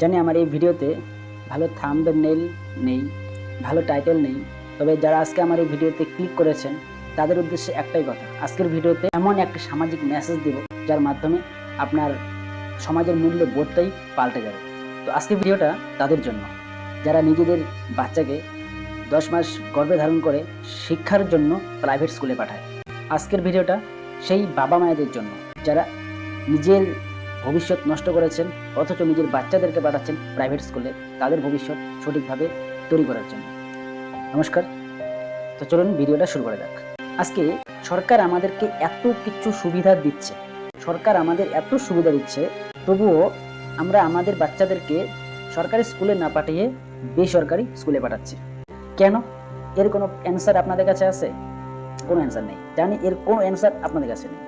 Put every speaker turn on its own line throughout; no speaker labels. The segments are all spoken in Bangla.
জানি আমার এই ভিডিওতে ভালো থাম্বনেল নেই ভালো টাইটেল নেই, তবে যারা আজকে আমার এই ভিডিওতে ক্লিক করেছেন, তাদের উদ্দেশ্যে একটাই কথা, আজকের ভিডিওতে এমন একটা সামাজিক মেসেজ দেব, যার মাধ্যমে আপনার সমাজের মূল্য বোধটাই পাল্টে যাবে। তো আজকের ভিডিওটা তাদের জন্য। যারা নিজেদের বাচ্চাকে দশ মাস গর্ভে ধারণ করে শিক্ষার জন্য প্রাইভেট স্কুলে পাঠায়, আজকের ভিডিওটা সেই বাবা মায়েদের জন্য। যারা নিজের ভবিষ্যৎ নষ্ট করেছেন, অথচ নিজের বাচ্চাদেরকে পাঠাচ্ছেন প্রাইভেট স্কুলে তাদের ভবিষ্যৎ সঠিকভাবে তৈরি করার জন্য। নমস্কার। তো চলুন ভিডিওটা শুরু করা যাক। আজকে সরকার আমাদেরকে এত কিছু সুবিধা দিচ্ছে, সরকার আমাদের এত সুবিধা দিচ্ছে, তবুও আমরা আমাদের বাচ্চাদেরকে সরকারি স্কুলে না পাঠিয়ে বেসরকারি স্কুলে পাঠাচ্ছি। কেন? এর কোনো অ্যান্সার আপনাদের কাছে আছে? কোনো অ্যান্সার নেই। জানি এর কোনো অ্যান্সার আপনাদের কাছে নেই।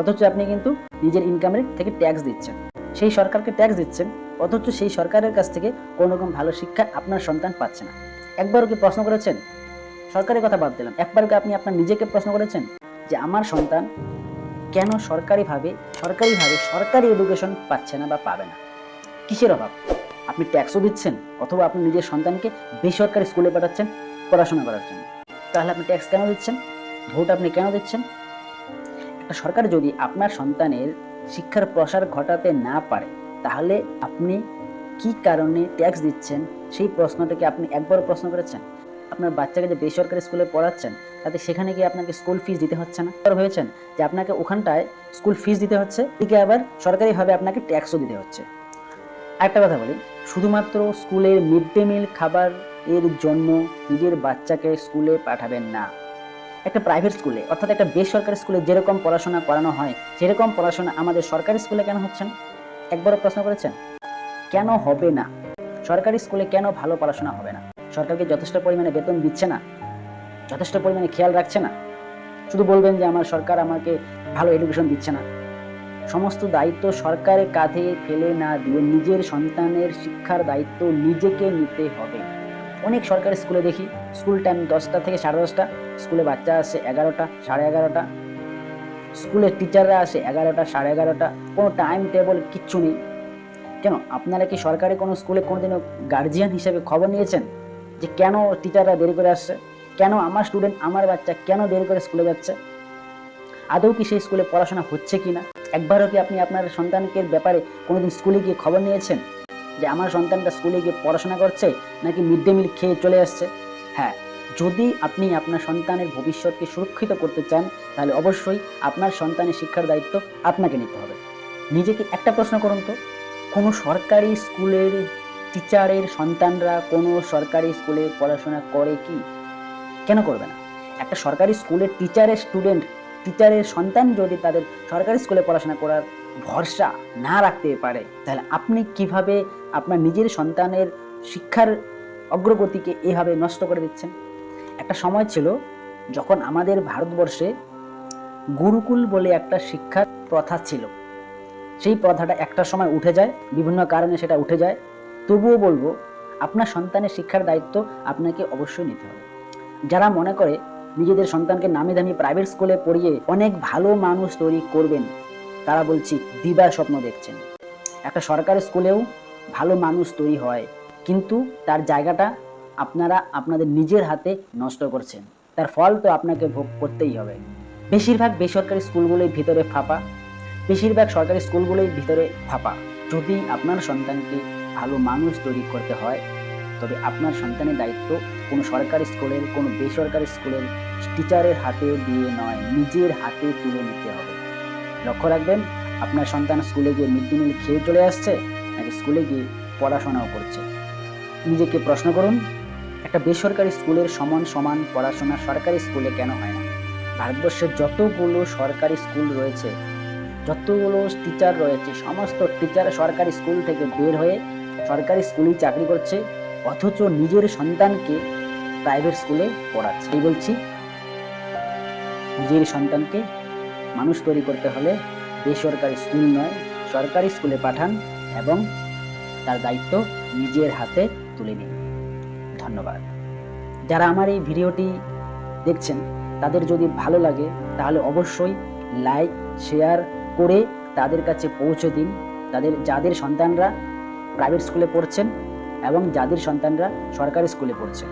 অথচ আপনি কিন্তু নিজের ইনকামের থেকে ট্যাক্স দিচ্ছেন। সেই সরকারকে ট্যাক্স দিচ্ছেন, অথচ সেই সরকারের কাছ থেকে কোনো রকম ভালো শিক্ষা আপনার সন্তান পাচ্ছে না। একবারও কি প্রশ্ন করেছেন? সরকারের কথা বাদ দিলাম। একবার কি আপনি আপনার নিজেকে প্রশ্ন করেছেন? যে আমার সন্তান কেন সরকারিভাবে সরকারিভাবে সরকারি এডুকেশন পাচ্ছে না বা পাবে না? কিসের অভাব? আপনি ট্যাক্সও দিচ্ছেন, অথবা আপনি নিজের সন্তানকে বেসরকারি স্কুলে পাঠাচ্ছেন পড়াশোনা করার জন্য। তাহলে আপনি ট্যাক্স কেন দিচ্ছেন? ভোট আপনি কেন দিচ্ছেন? সরকার যদি আপনার সন্তানের শিক্ষার প্রসার ঘটাতে না পারে, তাহলে আপনি কি কারণে ট্যাক্স দিচ্ছেন? সেই প্রশ্নটাকে আপনি একবারও প্রশ্ন করেছেন? আপনার বাচ্চাকে যে বেসরকারি স্কুলে পড়াচ্ছেন, তাতে সেখানে গিয়ে আপনাকে স্কুল ফিস দিতে হচ্ছে না? একবার ভেবেছেন যে আপনাকে ওখানটায় স্কুল ফিস দিতে হচ্ছে, এদিকে আবার সরকারিভাবে আপনাকে ট্যাক্সও দিতে হচ্ছে। একটা কথা বলি, শুধুমাত্র স্কুলের মিড ডে মিল খাবার এর জন্য নিজের বাচ্চাকে স্কুলে পাঠাবেন না। একটা প্রাইভেট স্কুলে অর্থাৎ একটা বেসরকারি স্কুলে যেরকম পড়াশোনা করানো হয়, সেরকম পড়াশোনা আমাদের সরকারি স্কুলে কেন হচ্ছে না? একবারও প্রশ্ন করেছেন? কেন হবে না? সরকারি স্কুলে কেন ভালো পড়াশোনা হবে না? সরকারকে যথেষ্ট পরিমাণে বেতন দিচ্ছে না? যথেষ্ট পরিমাণে খেয়াল রাখছে না? শুধু বলবেন যে আমার সরকার আমাকে ভালো এডুকেশন দিচ্ছে না। সমস্ত দায়িত্ব সরকারের কাঁধে ফেলে না দিয়ে নিজের সন্তানের শিক্ষার দায়িত্ব নিজেকে নিতে হবে। অনেক সরকারি স্কুলে দেখি। স্কুল টাইম দশটা থেকে সাড়ে দশটা, স্কুলে বাচ্চা আসে এগারোটা, সাড়ে এগারোটা। স্কুলের টিচাররা আসে এগারোটা, সাড়ে এগারোটা। কোনো টাইম টেবল কিচ্ছু নেই। কেন? আপনারা কি সরকারি কোনো স্কুলে কোনোদিনও গার্জিয়ান হিসেবে খবর নিয়েছেন? যে কেন টিচাররা দেরি করে আসছে? কেন আমার স্টুডেন্ট আমার বাচ্চা কেন দেরি করে স্কুলে যাচ্ছে? আদৌ কি সেই স্কুলে পড়াশোনা হচ্ছে কি না একবারও কি আপনি আপনার সন্তানকে ব্যাপারে কোনোদিন স্কুলে গিয়ে খবর নিয়েছেন? যে আমার সন্তানটা স্কুলে গিয়ে পড়াশোনা করছে নাকি মিড ডে মিল খেয়ে চলে আসছে? হ্যাঁ যদি আপনি আপনার সন্তানের ভবিষ্যৎকে সুরক্ষিত করতে চান, তাহলে অবশ্যই আপনার সন্তানের শিক্ষার দায়িত্ব আপনাকে নিতে হবে। নিজেকে একটা প্রশ্ন করুন তো, কোনো সরকারি স্কুলের টিচারের সন্তানরা কোনো সরকারি স্কুলে পড়াশোনা করে কি? কেন করবে না? একটা সরকারি স্কুলের টিচারের স্টুডেন্ট, টিচারের সন্তান যদি তাদের সরকারি স্কুলে পড়াশোনা করার ভরসা না রাখতে পারে, তাহলে আপনি কীভাবে আপনার নিজের সন্তানের শিক্ষার অগ্রগতিকে এভাবে নষ্ট করে দিচ্ছেন? একটা সময় ছিল যখন আমাদের ভারতবর্ষে গুরুকুল বলে একটা শিক্ষার প্রথা ছিল। সেই প্রথাটা একটা সময় উঠে যায়, বিভিন্ন কারণে সেটা উঠে যায়। তবুও বলব, আপনার সন্তানের শিক্ষার দায়িত্ব আপনাকে অবশ্যই নিতে হবে। যারা মনে করে নিজেদের সন্তানকে নামি দামি প্রাইভেট স্কুলে পড়িয়ে অনেক ভালো মানুষ তৈরি করবেন তারা বলছি, দিবার স্বপ্ন দেখছেন। একটা সরকারি স্কুলেও ভালো মানুষ তৈরি হয়, কিন্তু তার জায়গাটা আপনারা, আপনাদের নিজের হাতে নষ্ট করছেন। তার ফল তো আপনাকে ভোগ করতেই হবে। বেশিরভাগ বেসরকারি স্কুলগুলোই ভিতরে ফাঁপা। বেশিরভাগ সরকারি স্কুলগুলোই ভিতরে ফাঁপা। যদি আপনার সন্তানকে ভালো মানুষ তৈরি করতে হয়, তবে আপনার সন্তানের দায়িত্ব কোনো সরকারি স্কুলের, কোনো বেসরকারি স্কুলের টিচারের হাতে দিয়ে নয়, নিজের হাতে তুলে নিতে হবে। লক্ষ্য রাখবেন, আপনার সন্তান স্কুলে গিয়ে মিড ডে মিল খেয়ে চলে আসছে, নাকি স্কুলে গিয়ে পড়াশোনাও করছে। নিজেকে প্রশ্ন করুন, একটা বেসরকারি স্কুলের সমান সমান পড়াশোনা সরকারি স্কুলে কেন হয় না? ভারতবর্ষের যতগুলো সরকারি স্কুল রয়েছে, যতগুলো টিচার রয়েছে, সমস্ত টিচার সরকারি স্কুল থেকে বের হয়ে সরকারি স্কুলেই চাকরি করছে, অথচ নিজের সন্তানকে প্রাইভেট স্কুলে পড়াচ্ছে। এই বলছি, নিজের সন্তানকে মানুষ তৈরি করতে হলে বেসরকারি স্কুল নয়, সরকারি স্কুলে পাঠান এবং তার দায়িত্ব নিজের হাতে তুলে নিন। ধন্যবাদ। যারা আমার এই ভিডিওটি দেখছেন, তাদের যদি ভালো লাগে, তাহলে অবশ্যই লাইক, শেয়ার করে তাদের কাছে পৌঁছে দিন। তাদের, যাদের সন্তানরা প্রাইভেট স্কুলে পড়ছেন এবং যাদের সন্তানরা সরকারি স্কুলে পড়ছে